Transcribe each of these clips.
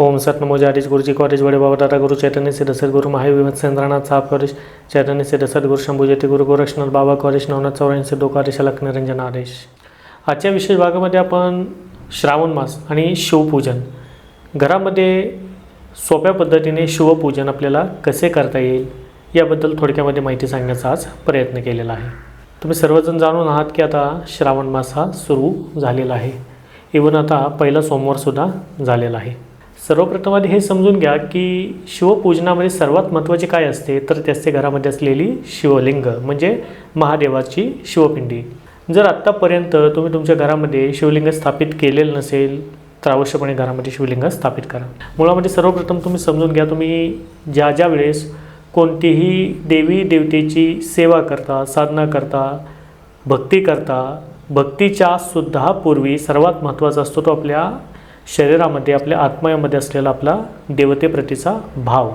ओम सत नमो गुरुजी कॉलेज वडे बाबा दादा गुरु चैतन्य सिद्ध सद्गुरु महाविमत सेंद्रनाथ साहब कॉलेज चैतन्य सिद्ध सद्गुरु शंभू गुरु गोरक्षनाथ बाबा कॉलेज नवनाथ चौऱ्याऐंशी दो कॉलेज लख निरंजन आदेश. आजच्या विशेष भागामध्ये आपण श्रावण मास आणि शिवपूजन. घरामध्ये सोप्या पद्धतीने शिवपूजन आपल्याला कसे करता येईल याबद्दल थोडक्यामध्ये माहिती सांगण्याचा आज प्रयत्न केलेला आहे. तुम्ही सर्वजण जाणून आहात की आता श्रावण मास हा सुरू झालेला आहे. इवन आता पहिला सोमवारसुद्धा झालेला आहे. सर्वप्रथम आधी हे समजून घ्या की शिवपूजनामध्ये सर्वात महत्त्वाचे काय असते? तर त्याचे घरामध्ये असलेली शिवलिंग म्हणजे महादेवाची शिवपिंडी. जर आत्तापर्यंत तुम्ही तुमच्या घरामध्ये शिवलिंग स्थापित केलेलं नसेल तर अवश्यपणे घरामध्ये शिवलिंग स्थापित करा. मुळामध्ये सर्वप्रथम तुम्ही समजून घ्या तुम्ही ज्या ज्या वेळेस कोणतीही देवी देवतेची सेवा करता साधना करता भक्ती करता भक्तीच्या सुद्धा पूर्वी सर्वात महत्त्वाचा असतो तो आपल्या शरीरामध्ये आपल्या आत्मयामध्ये असलेला आपला देवतेप्रतीचा भाव.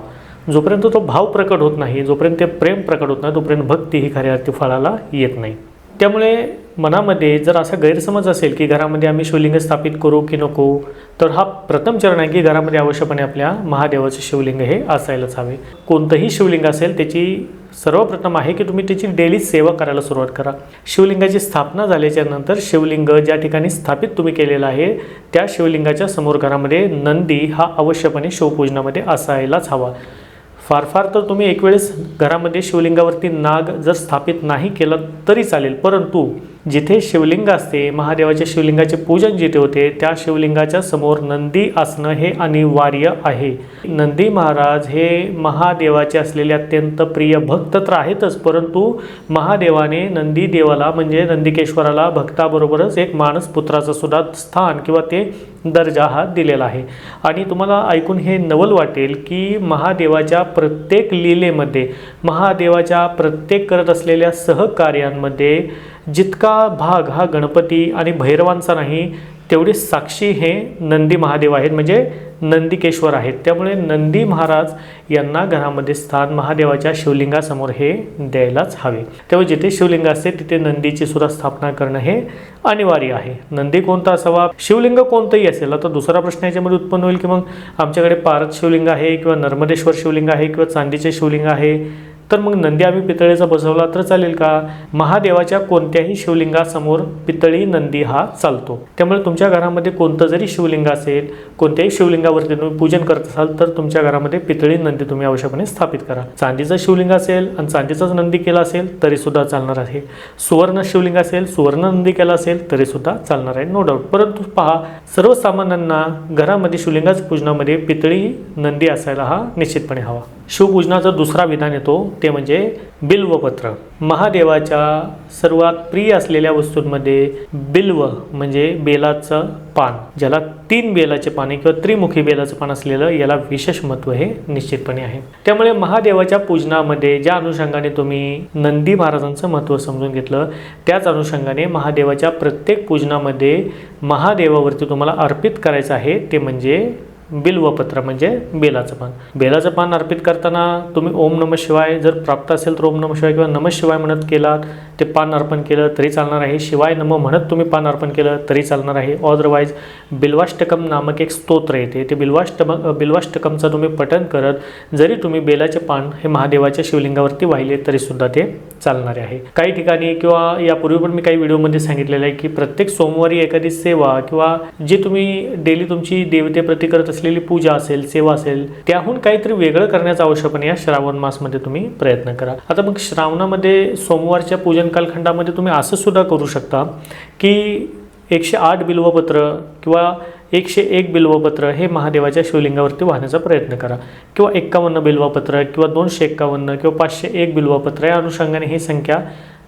जोपर्यंत तो भाव प्रकट होत नाही जोपर्यंत ते प्रेम प्रकट होत नाही तोपर्यंत भक्ती ही खऱ्या अर्थी फळाला येत नाही. त्यामुळे मनामध्ये जर असा गैरसमज असेल की घरामध्ये आम्ही शिवलिंग स्थापित करू की नको तर हा प्रथम चरण आहे की घरामध्ये आवश्यकपणे आपल्या महादेवाचे शिवलिंग हे असायलाच हवे. कोणतंही शिवलिंग असेल त्याची सर्वप्रथम आहे की तुम्ही त्याची डेली सेवा करायला सुरुवात करा. शिवलिंगाची स्थापना झाल्याच्यानंतर शिवलिंग ज्या ठिकाणी स्थापित तुम्ही केलेलं आहे त्या शिवलिंगाच्या समोर घरामध्ये नंदी हा अवश्यपणे शिवपूजनामध्ये असायलाच हवा. फार फार तर तुम्ही एक वेळेस घरामध्ये शिवलिंगावरती नाग जर स्थापित नाही केलं तरी चालेल परंतु जिथे शिवलिंग असते महादेवाच्या शिवलिंगाचे पूजन जिथे होते त्या शिवलिंगाच्या समोर नंदी असणं हे अनिवार्य आहे. नंदी महाराज हे महादेवाचे असलेले अत्यंत प्रिय भक्त तर आहेतच परंतु महादेवाने नंदी देवाला म्हणजे नंदिकेश्वराला भक्ताबरोबरच एक मानस पुत्राचं सुद्धा स्थान किंवा ते दर्जा हा दिलेला आहे. आणि तुम्हाला ऐकून हे नवल वाटेल की महादेवाच्या प्रत्येक लीलेमध्ये महादेवाच्या प्रत्येक करत असलेल्या सहकार्यांमध्ये जितका भाग हा गणपती आणि भैरवांचा नाही तेवढी साक्षी हे नंदी महादेव आहेत. म्हणजे नंदिकेश्वर आहेत. त्यामुळे नंदी महाराज यांना घरामध्ये स्थान महादेवाच्या शिवलिंगासमोर हे द्यायलाच हवे. तेव्हा जिथे शिवलिंग असते तिथे नंदीची सुद्धा स्थापना करणं हे अनिवार्य आहे. नंदी कोणता असावा? शिवलिंग कोणतंही असेल आता दुसरा प्रश्न याच्यामध्ये उत्पन्न होईल की मग आमच्याकडे पारद शिवलिंग आहे किंवा नर्मदेश्वर शिवलिंग आहे किंवा चांदीचे शिवलिंग आहे तर मग नंदी आम्ही पितळेचा बसवला तर चालेल का? महादेवाच्या कोणत्याही शिवलिंगासमोर पितळी नंदी हा चालतो. त्यामुळे तुमच्या घरामध्ये कोणतं जरी शिवलिंग असेल कोणत्याही शिवलिंगावरती तुम्ही पूजन करत असाल तर तुमच्या घरामध्ये पितळी नंदी तुम्ही आवश्यकपणे स्थापित करा. चांदीचं शिवलिंग असेल आणि चांदीचाच नंदी केला असेल तरी सुद्धा चालणार आहे. सुवर्ण शिवलिंग असेल सुवर्ण नंदी केला असेल तरी सुद्धा चालणार आहे नो डाऊट परंतु पहा सर्वसामान्यांना घरामध्ये शिवलिंगाच पूजनामध्ये पितळी नंदी असायला हा निश्चितपणे हवा. शिवपूजनाचा दुसरा विधान येतो ते म्हणजे बिल्वपत्र. महादेवाच्या सर्वात प्रिय असलेल्या वस्तूंमध्ये बिल्व म्हणजे बेलाचं पान. ज्याला तीन बेलाचे पाने किंवा त्रिमुखी बेलाचं पान असलेलं याला विशेष महत्त्व हे निश्चितपणे आहे. त्यामुळे महादेवाच्या पूजनामध्ये ज्या अनुषंगाने तुम्ही नंदी महाराजांचं महत्त्व समजून घेतलं त्याच अनुषंगाने महादेवाच्या प्रत्येक पूजनामध्ये महादेवावरती तुम्हाला अर्पित करायचं आहे ते म्हणजे बिल्वपत्र म्हणजे बेलाचं पान. बेलाचं पान अर्पित करताना तुम्ही ओम नम शिवाय जर प्राप्त असेल तर ओम नम शिवाय किंवा नम शिवाय म्हणत केलात ते पान अर्पण केलं तरी चालणार आहे. शिवाय नम म्हणत तुम्ही पान अर्पण केलं तरी चालणार आहे. ऑदरवाईज बिल्वाष्टकम नामक एक स्तोत्र येते. ते बिल्वाष्टम बिल्वाष्टकमचं तुम्ही पठन करत जरी तुम्ही बेलाचे पान हे महादेवाच्या शिवलिंगावरती वाहिले तरी सुद्धा ते चालणारे आहे. काही ठिकाणी किंवा यापूर्वी पण मी काही व्हिडिओमध्ये सांगितलेलं आहे की प्रत्येक सोमवारी एखादी सेवा किंवा जी तुम्ही डेली तुमची देवतेप्रती करत असलेली पूजा असेल सेवा असेल त्याहून काहीतरी वेगळं करण्याचा आवश्यकपणे या श्रावण मासमध्ये तुम्ही प्रयत्न करा. आता मग श्रावणामध्ये सोमवारच्या पूजन कालखंडामध्ये तुम्ही असं सुद्धा करू शकता की एकशे आठ बिल्वपत्र किंवा एकशे एक बिल्वपत्र हे महादेवाच्या शिवलिंगावरती वाहण्याचा प्रयत्न करा. किंवा एक्कावन्न बिल्वपत्र किंवा दोनशे एक्कावन्न किंवा पाचशे एक बिल्वपत्र या अनुषंगाने ही संख्या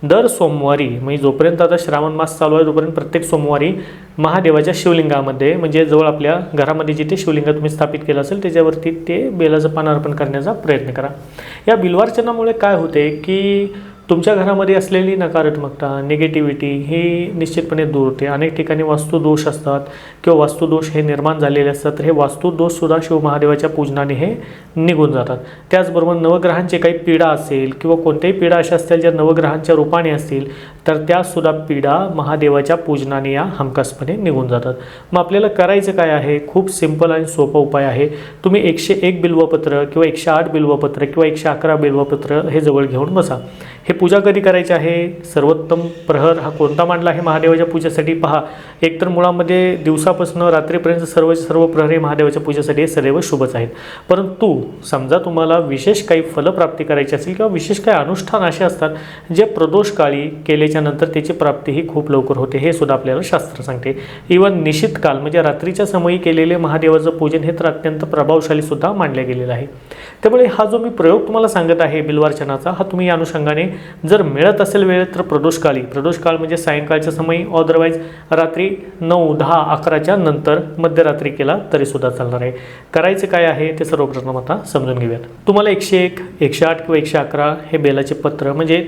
दर सोमवारी म्हणजे जोपर्यंत आता श्रावण मास चालू आहे तोपर्यंत प्रत्येक सोमवारी महादेवाच्या शिवलिंगामध्ये म्हणजे जवळ आपल्या घरामध्ये जिथे शिवलिंग तुम्ही स्थापित केलं असेल त्याच्यावरती ते बेलाचं पान अर्पण करण्याचा प्रयत्न करा. या बिल्वार्चनामुळे काय होते की तुमच्या घरामध्ये असलेली नकारात्मकता निगेटिव्हिटी ही निश्चितपणे दूर होते. अनेक ठिकाणी वास्तुदोष असतात किंवा वास्तुदोष हे निर्माण झालेले असतात तर हे वास्तुदोषसुद्धा शिवमहादेवाच्या पूजनाने हे निघून जातात. त्याचबरोबर नवग्रहांचे काही पीडा असेल किंवा कोणत्याही पीडा अशा असतील ज्या नवग्रहांच्या रूपाने असतील तर त्यासुद्धा पीडा महादेवाच्या पूजनाने या हमखासपणे निघून जातात. मग आपल्याला करायचं काय आहे? खूप सिंपल आणि सोपा उपाय आहे. तुम्ही एकशे एक बिल्वपत्र किंवा एकशे आठ बिल्वपत्र किंवा एकशे अकरा बिल्वपत्र हे जवळ घेऊन बसा. हे पूजा कधी करायची आहे? सर्वोत्तम प्रहर हा कोणता मांडला आहे महादेवाच्या पूजेसाठी? पहा एकतर मुळामध्ये दिवसापासून रात्रीपर्यंत सर्व सर्व प्रहर हे महादेवाच्या पूजेसाठी हे सदैव शुभच आहेत. परंतु समजा तुम्हाला विशेष काही फलप्राप्ती करायची असेल किंवा विशेष काही अनुष्ठान असे असतात जे प्रदोष काळी केल्याच्या त्याच्यानंतर त्याची प्राप्ती ही खूप लवकर होते हे सुद्धा आपल्याला शास्त्र सांगते. इवन निशित काल म्हणजे रात्रीच्या समयी केलेले महादेवाचं पूजन हे तर अत्यंत प्रभावशाली सुद्धा मानले गेलेलं आहे. त्यामुळे हा जो मी प्रयोग तुम्हाला सांगत आहे बिल्वार्चनाचा हा तुम्ही या अनुषंगाने जर मिळत असेल वेळ तर प्रदोषकाळी प्रदोषकाळ म्हणजे सायंकाळच्या समयी अदरवाईज रात्री नऊ दहा अकराच्या नंतर मध्यरात्री केला तरी सुद्धा चालणार आहे. करायचं काय आहे ते सर्वप्रथम आता समजून घेऊयात. तुम्हाला एकशे एक एकशे आठ किंवा एकशे अकरा हे बेलाचे पत्र म्हणजे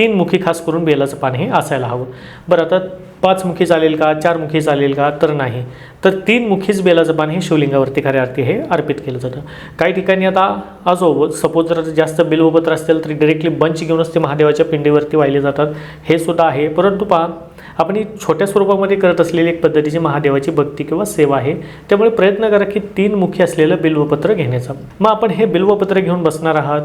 तीन मुखी खास करून बेलाचं पान हे असायला हवं. बरं आता पाच मुखी चालेल का? चार मुखी चालेल का? तर नाही. तर तीन मुखीच बेलाचं पान हे शिवलिंगावरती खऱ्या अर्थी हे अर्पित केलं जातं. काही ठिकाणी आता असो सपोज जर जास्त बिलवपत्र असतील तर डिरेक्टली बंच घेऊनच ते महादेवाच्या पिंडीवरती वाहिले जातात. हे सुद्धा आहे. परंतु पहा आपण ही छोट्या स्वरूपामध्ये करत असलेली एक पद्धतीची महादेवाची भक्ती किंवा सेवा आहे. त्यामुळे प्रयत्न करा की तीन मुखी असलेलं बिल्वपत्र घेण्याचा. मग आपण हे बिल्वपत्र घेऊन बसणार आहात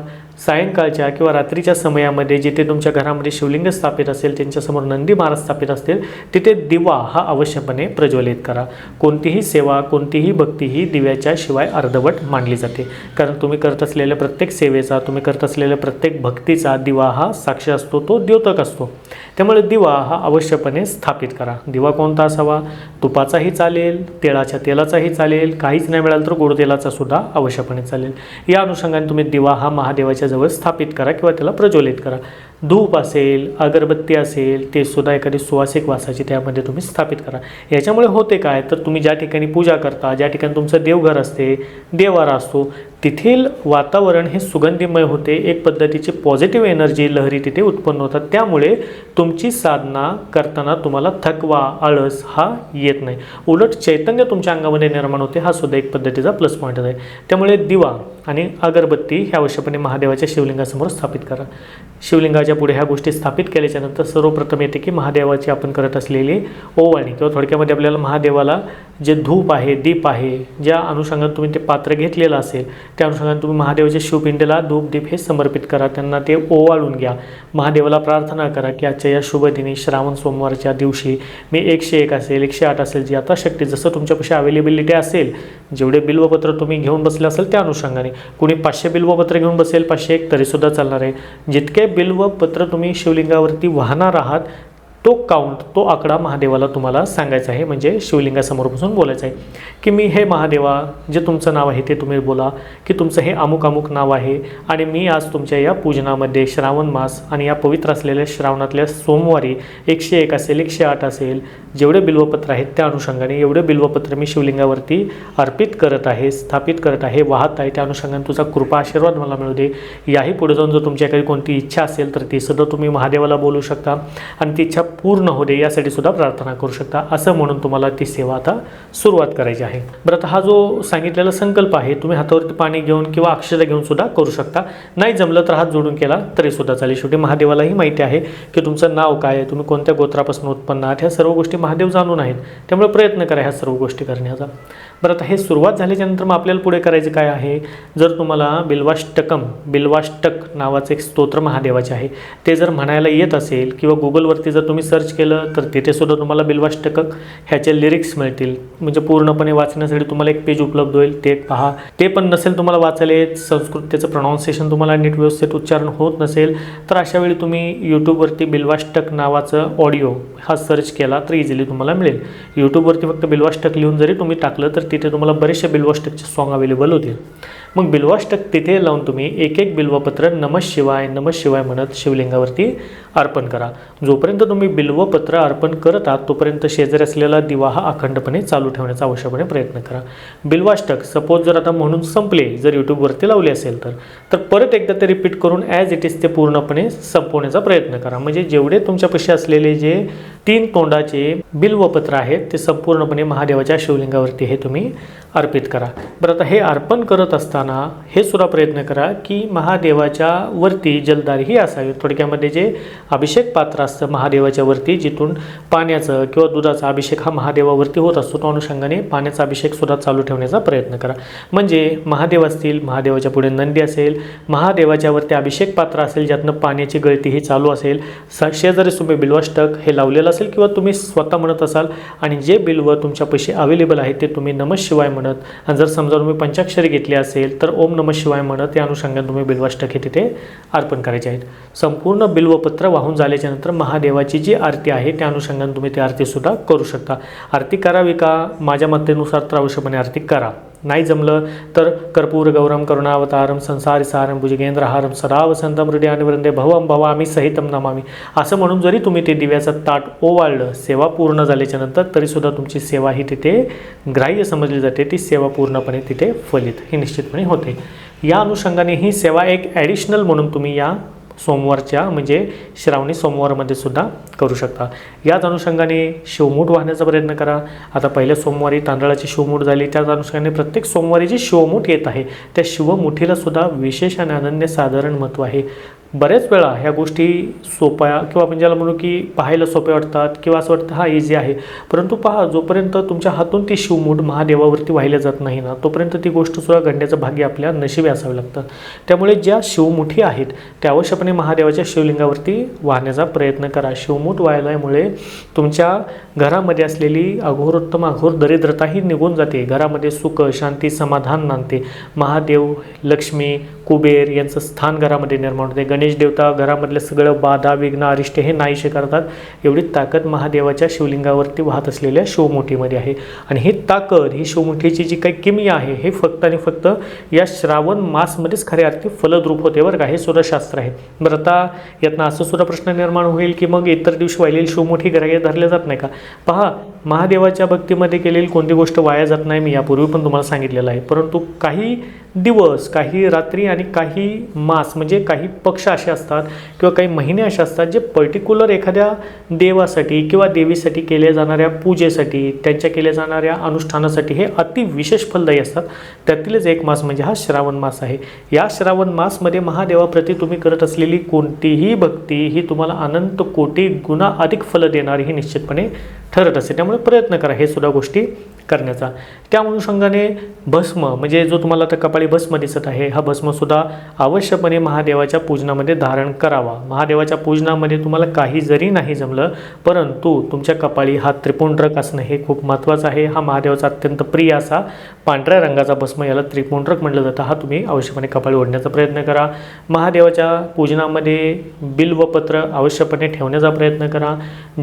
सायंकाळच्या किंवा रात्रीच्या समयामध्ये जिथे तुमच्या घरामध्ये शिवलिंग स्थापित असेल त्यांच्यासमोर नंदी महाराज स्थापित असतील तिथे दिवा हा अवश्यपणे प्रज्वलित करा. कोणतीही सेवा कोणतीही भक्ती ही दिव्याच्या शिवाय अर्धवट मानली जाते. कारण तुम्ही करत असलेल्या प्रत्येक सेवेचा तुम्ही करत असलेल्या प्रत्येक भक्तीचा दिवा हा साक्ष असतो तो द्योतक असतो. त्यामुळे दिवा हा अवश्यपणे स्थापित करा. दिवा कोणता असावा? तुपाचाही चालेल तेळाच्या तेलाचाही चालेल काहीच नाही मिळालं तर गोड तेलाचा सुद्धा अवश्यपणे चालेल. या अनुषंगाने तुम्ही दिवा हा महादेवाच्या जवळ स्थापित करा किंवा त्याला प्रज्वलित करा. धूप असेल अगरबत्ती असेल ते सुद्धा एखादी सुवासिक वासाची त्यामध्ये तुम्ही स्थापित करा. याच्यामुळे होते काय? तर तुम्ही ज्या ठिकाणी पूजा करता ज्या ठिकाणी तुमचं देवघर असते देवारा असतो तेथील वातावरण हे सुगंधीमय होते एक पद्धतीची पॉझिटिव्ह एनर्जी लहरी तिथे उत्पन्न होतात. त्यामुळे तुमची साधना करताना तुम्हाला थकवा आळस हा येत नाही. उलट चैतन्य तुमच्या अंगामध्ये निर्माण होते हा सुद्धा एक पद्धतीचा प्लस पॉईंट आहे. त्यामुळे दिवा आणि अगरबत्ती ह्या आवश्यकपणे महादेवाच्या शिवलिंगासमोर स्थापित करा. शिवलिंगाच्या पुढे ह्या गोष्टी स्थापित केल्याच्यानंतर सर्वप्रथम येते की महादेवाची आपण करत असलेली ओवाळणी किंवा थोडक्यामध्ये आपल्याला महादेवाला जे धूप आहे दीप आहे ज्या अनुषंगाने तुम्ही ते पात्र घेतलेलं असेल त्या अनुषंगाने तुम्ही महादेवाच्या शिवपिंडीला धूप दीप हे समर्पित करा. त्यांना ते ओवाळून घ्या. महादेवाला प्रार्थना करा की आजच्या या शुभदिनी श्रावण सोमवारच्या दिवशी मी एकशे एक असेल एकशे आठ असेल जी आता शक्ती जसं तुमच्यापाशी अवेलेबिलिटी असेल जेवढे बिल्वपत्र तुम्ही घेऊन बसले असेल त्या अनुषंगाने. कुणी पाचशे बिल्वपत्र घेऊन बसेल पाचशे एक तरीसुद्धा चालणार आहे. जितके बिल्वपत्र तुम्ही शिवलिंगावरती वाहणार आहात तो काउंट तो आकडा महादेवाला तुम्हाला सांगायचा आहे. म्हणजे शिवलिंगासमोर बसून बोलायचं आहे. की मी हे महादेवा जे तुमचं नाव आहे ते तुम्ही बोला. की तुमचं हे अमुक अमुक नाव आहे. आणि मी आज तुमच्या या पूजनामध्ये श्रावण मास आणि या पवित्र असलेल्या श्रावणातल्या सोमवारी एकशे एक असेल एकशे आठ असेल जेवढे बिल्वपत्र आहेत त्या अनुषंगाने एवढे बिल्वपत्र मी शिवलिंगावरती अर्पित करत आहे स्थापित करत आहे वाहत आहे. त्या अनुषंगाने तुझा कृपा आशीर्वाद मला मिळू दे. याही पुढे जाऊन जर तुमच्याकडे कोणती इच्छा असेल तर ती सुद्धा तुम्ही महादेवाला बोलू शकता. आणि ती इच्छा पूर्ण होऊ दे यासाठी सुद्धा प्रार्थना करू शकता. असं म्हणून तुम्हाला ती सेवा आता सुरुवात करायची आहे. बरं आता हा जो सांगितलेला संकल्प आहे तुम्ही हातावरती पाणी घेऊन किंवा अक्षता घेऊन सुद्धा करू शकता. नाही जमलं तर हात जोडून केला तरी सुद्धा चालेल. शेवटी महादेवालाही माहिती आहे की तुमचं नाव काय आहे तुम्ही कोणत्या गोत्रापासून उत्पन्न आहात ह्या सर्व गोष्टी महादेव जाणून आहेत. त्यामुळे प्रयत्न करा ह्या सर्व गोष्टी करण्याचा. बरं आता हे सुरुवात झाल्याच्यानंतर मग आपल्याला पुढे करायचं काय आहे? जर तुम्हाला बिल्वाष्टकम बिल्वाष्टक नावाचं एक स्तोत्र महादेवाचे आहे ते जर म्हणायला येत असेल किंवा गुगलवरती जर तुम्ही सर्च केलं तर तिथेसुद्धा तुम्हाला बिल्वाष्टक ह्याचे लिरिक्स मिळतील. म्हणजे पूर्णपणे वाचण्यासाठी तुम्हाला एक पेज उपलब्ध होईल ते पहा. ते पण नसेल तुम्हाला वाचायला येत संस्कृत त्याचं प्रोनाऊन्सिएशन तुम्हाला नीट व्यवस्थित उच्चारण होत नसेल तर अशावेळी तुम्ही यूट्यूबवरती बिल्वाष्टक नावाचं ऑडिओ हा सर्च केला तर इझिली तुम्हाला मिळेल. यूट्यूबवरती फक्त बिल्वाष्टक लिहून जरी तुम्ही टाकलं तर तिथे तुम्हाला बरेचसे बिल्वाष्टकचे सॉन्ग अवेलेबल होतील. मग बिल्वाष्टक तिथे लावून तुम्ही एक एक बिल्वपत्र नमः शिवाय नमः शिवाय म्हणत शिवलिंगावरती अर्पण करा. जोपर्यंत तुम्ही बिल्वपत्र अर्पण करत आहात तोपर्यंत शेजारी असलेला दिवा हा अखंडपणे चालू ठेवण्याचा आवश्यकपणे प्रयत्न करा. बिल्वाष्टक सपोज जर आता म्हणून संपले जर यूट्यूबवरती लावले असेल तर तर परत एकदा ते रिपीट करून ॲज इट इज ते पूर्णपणे संपवण्याचा प्रयत्न करा. म्हणजे जेवढे तुमच्यापाशी असलेले जे तीन तोंडाचे बिल्वपत्र आहेत ते संपूर्णपणे महादेवाच्या शिवलिंगावरती हे तुम्ही अर्पित करा. बरं आता हे अर्पण करत असताना हे सुद्धा प्रयत्न करा की महादेवाच्या वरती जलदारीही असावी. थोडक्यामध्ये जे अभिषेक पात्र असतं महादेवाच्या वरती जिथून पाण्याचं किंवा दुधाचा अभिषेक हा महादेवावरती होत असतो तो अनुषंगाने पाण्याचा अभिषेक सुद्धा चालू ठेवण्याचा प्रयत्न करा. म्हणजे महादेव असतील महादेवाच्या पुढे नंदी असेल महादेवाच्या वरती अभिषेक पात्र असेल ज्यातनं पाण्याची गळती ही चालू असेल स शेजारी तुम्ही बिल्वाष्टक हे लावलेलं असेल किंवा तुम्ही स्वतः म्हणत असाल आणि जे बिल्व तुमच्या पैसे अवेलेबल आहे ते तुम्ही नमः शिवाय म्हणत आणि जर समजा तुम्ही पंचाक्षरी घेतली असेल तर ओम नमः शिवाय म्हणत त्या अनुषंगाने तुम्ही बिल्वाष्टके तिथे अर्पण करायचे आहेत. संपूर्ण बिल्वपत्र वाहून झाल्याच्यानंतर महादेवाची जी आरती आहे त्या अनुषंगाने तुम्ही ती आरतीसुद्धा करू शकता. आरती करावी का? माझ्या मतेनुसार तर अवश्यपणे आरती करा. नाही जमलं तर कर्पूर गौरम करुणावतारम संसारी सारम भुजगेंद्रहारम सदा वसंतम हृदयाने वृंदे भवम भवामी सहितम नमामी. असं म्हणून जरी तुम्ही ते दिव्याचं ताट ओवाळलं सेवा पूर्ण झाल्याच्यानंतर तरीसुद्धा तुमची सेवा ही तिथे ग्राह्य समजली जाते ती सेवा पूर्णपणे तिथे फलित ही निश्चितपणे होते. या अनुषंगाने ही सेवा एक ॲडिशनल म्हणून तुम्ही या सोमवारच्या म्हणजे श्रावणी सोमवारमध्ये सुद्धा करू शकता. याच अनुषंगाने शिवमूठ वाहण्याचा प्रयत्न करा. आता पहिल्या सोमवारी तांदळाची शिवमूठ झाली. त्याच अनुषंगाने प्रत्येक सोमवारी जी शिवमूठ येत आहे त्या शिवमुठीला सुद्धा विशेष आणि अनन्य साधारण महत्त्व आहे. बऱ्याच वेळा ह्या गोष्टी सोप्या किंवा आपण ज्याला म्हणू की पाहायला सोप्या वाटतात किंवा असं वाटतं हा इझी आहे. परंतु पहा जोपर्यंत तुमच्या हातून ती शिवमूठ महादेवावरती वाहिल्या जात नाही ना तोपर्यंत ती गोष्ट सुद्धा घडण्याचं भाग्य आपल्या नशिबी असावे लागतं त्यामुळे ज्या शिवमुठी आहेत त्या अवश्यपणे महादेवाच्या शिवलिंगावरती वाहण्याचा प्रयत्न करा. शिवमूठ वाहिल्यामुळे तुमच्या घरामध्ये असलेली अघोरोत्तम अघोर दरिद्रताही निघून जाते. घरामध्ये सुख शांती समाधान नांदते. महादेव लक्ष्मी कुबेर यांचं स्थान घरामध्ये निर्माण होते. गणेश देवता घरामधलं सगळं बाधा विघ्न अरिष्ट हे नाहीशे करतात. एवढी ताकद महादेवाच्या शिवलिंगावरती वाहत असलेल्या शिवमुठीमध्ये आहे. आणि ही ताकद ही शिवमुठीची जी काही किमी आहे हे फक्त आणि फक्त या श्रावण मासमध्येच खऱ्या अर्थी फलद्रूप होते बरं का. हे सुद्धा शास्त्र आहे. बरं आता यातनं असं सुद्धा प्रश्न निर्माण होईल की मग इतर दिवशी वाहिलेली शिवमुठी ग्राह्य धरल्या जात नाही का? पहा महादेवाच्या भक्तीमध्ये केलेली कोणती गोष्ट वाया जात नाही मी यापूर्वी पण तुम्हाला सांगितलेलं आहे. परंतु काही दिवस काही रात्री आणि काही मास म्हणजे काही पक्ष असे असतात किंवा काही महिने असे असतात जे पर्टिक्युलर एखाद्या देवासाठी किंवा देवीसाठी केल्या जाणाऱ्या पूजेसाठी त्यांच्या केल्या जाणाऱ्या अनुष्ठानासाठी हे अति विशेष फलदायी असतात. त्यातीलच एक मास म्हणजे हा श्रावण मास आहे. या श्रावण मासमध्ये महादेवाप्रती तुम्ही करत असलेली कोणतीही भक्ती ही तुम्हाला अनंत कोटी गुणा अधिक फलं देणारी ही निश्चितपणे ठरत असते. त्यामुळे प्रयत्न करा. हे सुद्धा गोष्टी करण्याचा. त्या अनुषंगाने भस्म म्हणजे जो तुम्हाला आता कपाळी भस्म दिसत आहे हा भस्मसुद्धा अवश्यपणे महादेवाच्या पूजनामध्ये धारण करावा. महादेवाच्या पूजनामध्ये तुम्हाला काही जरी नाही जमलं परंतु तुमच्या कपाळी हा त्रिपुंड्रक असणं हे खूप महत्त्वाचं आहे. हा महादेवाचा अत्यंत प्रिय असा पांढऱ्या रंगाचा भस्म याला त्रिपुंड्रक म्हटलं जातं. हा तुम्ही अवश्यपणे कपाळी ओढण्याचा प्रयत्न करा. महादेवाच्या पूजनामध्ये बिल्वपत्र अवश्यपणे ठेवण्याचा प्रयत्न करा.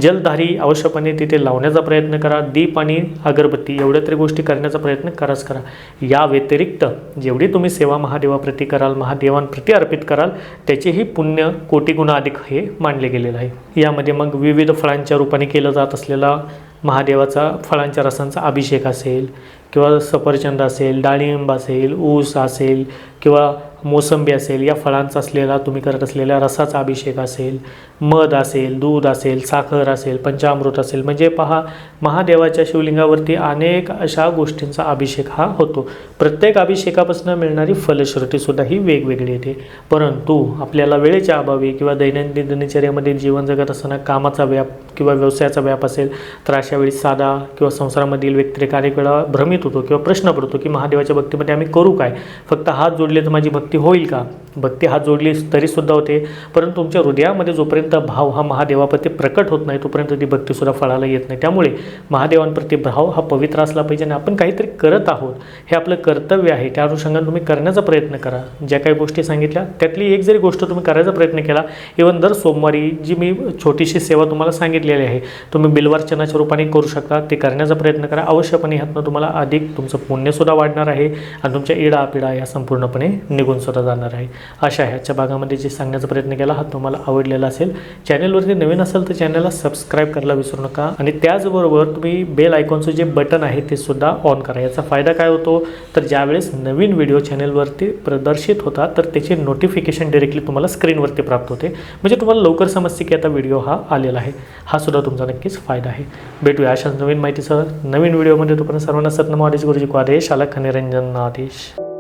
जलधारी अवश्यपणे तिथे लावण्याचा प्रयत्न करा. दीप आणि अगरबत्ती एवढ्या तरी गोष्टी करण्याचा प्रयत्न कराच करा. या व्यतिरिक्त जेवढी तुम्ही सेवा महादेवाप्रती कराल महादेवांप्रती अर्पित कराल त्याचेही पुण्य कोटी गुणा अधिक हे मानले गेलेलं आहे. यामध्ये मग विविध फळांच्या रूपाने केलं जात असलेला महादेवाचा फळांच्या रसांचा अभिषेक असेल किंवा सफरचंद असेल डाळिंब असेल ऊस असेल किंवा मोसंबी असेल या फळांचा असलेला तुम्ही करत असलेल्या रसाचा अभिषेक असेल मध असेल दूध असेल साखर असेल पंचामृत असेल म्हणजे पहा महादेवाच्या शिवलिंगावरती अनेक अशा गोष्टींचा अभिषेक हा होतो. प्रत्येक अभिषेकापासून मिळणारी फलश्रुतीसुद्धा ही वेगवेगळी येते. परंतु आपल्याला वेळेच्या अभावी किंवा दैनंदिन दिनचर्यामध्ये जीवन जगत असताना कामाचा व्याप किंवा व्यवसायाचा व्याप असेल तर अशा वेळी साधा किंवा संसारामधील व्यक्ती कार्यक्रम भ्रमित होतो किंवा प्रश्न पडतो की महादेवाच्या भक्तीमध्ये आम्ही करू काय? फक्त हात जोडले तर माझी भक्ती भक्ती होईल का? भक्ती हात जोडली तरीसुद्धा होते. परंतु तुमच्या हृदयामध्ये जोपर्यंत भाव हा महादेवाप्रती प्रकट होत नाही तोपर्यंत ती भक्तीसुद्धा फळाला येत नाही. त्यामुळे महादेवांप्रती भाव हा पवित्र असला पाहिजे आणि आपण काहीतरी करत आहोत. हे आपलं कर्तव्य आहे. त्या अनुषंगाने तुम्ही करण्याचा प्रयत्न करा. ज्या काही गोष्टी सांगितल्या त्यातली एक जरी गोष्ट तुम्ही करायचा प्रयत्न केला इवन दर सोमवारी जी मी छोटीशी सेवा तुम्हाला सांगितलेली आहे तुम्ही बिलवार्चनाच्या रूपाने करू शकता. ते करण्याचा प्रयत्न करा. अवश्यपणे ह्यातनं तुम्हाला अधिक तुमचं पुण्यसुद्धा वाढणार आहे आणि तुमच्या इडापिडा या संपूर्णपणे निघून सुद्धा जाणार आहे. अशा ह्याच्या भागामध्ये जे सांगण्याचा प्रयत्न केला हा तुम्हाला आवडलेला असेल. चॅनलवरती नवीन असेल तर चॅनलला सबस्क्राईब करायला विसरू नका. आणि त्याचबरोबर तुम्ही बेल आयकॉनचं जे बटन आहे ते सुद्धा ऑन करा. याचा फायदा काय होतो? तर ज्यावेळेस नवीन व्हिडिओ चॅनलवरती प्रदर्शित होतात तर त्याचे नोटिफिकेशन डिरेक्टली तुम्हाला स्क्रीनवरती प्राप्त होते. म्हणजे तुम्हाला लवकर समजते की आता व्हिडिओ हा आलेला आहे. हा सुद्धा तुमचा नक्कीच फायदा आहे. भेटूया अशाच नवीन माहितीसह. नवीन व्हिडिओमध्ये तोपर्यंत सर्वांना सतनम आदेश गुरुजी को आदेश. आला खनिरंजन आदेश.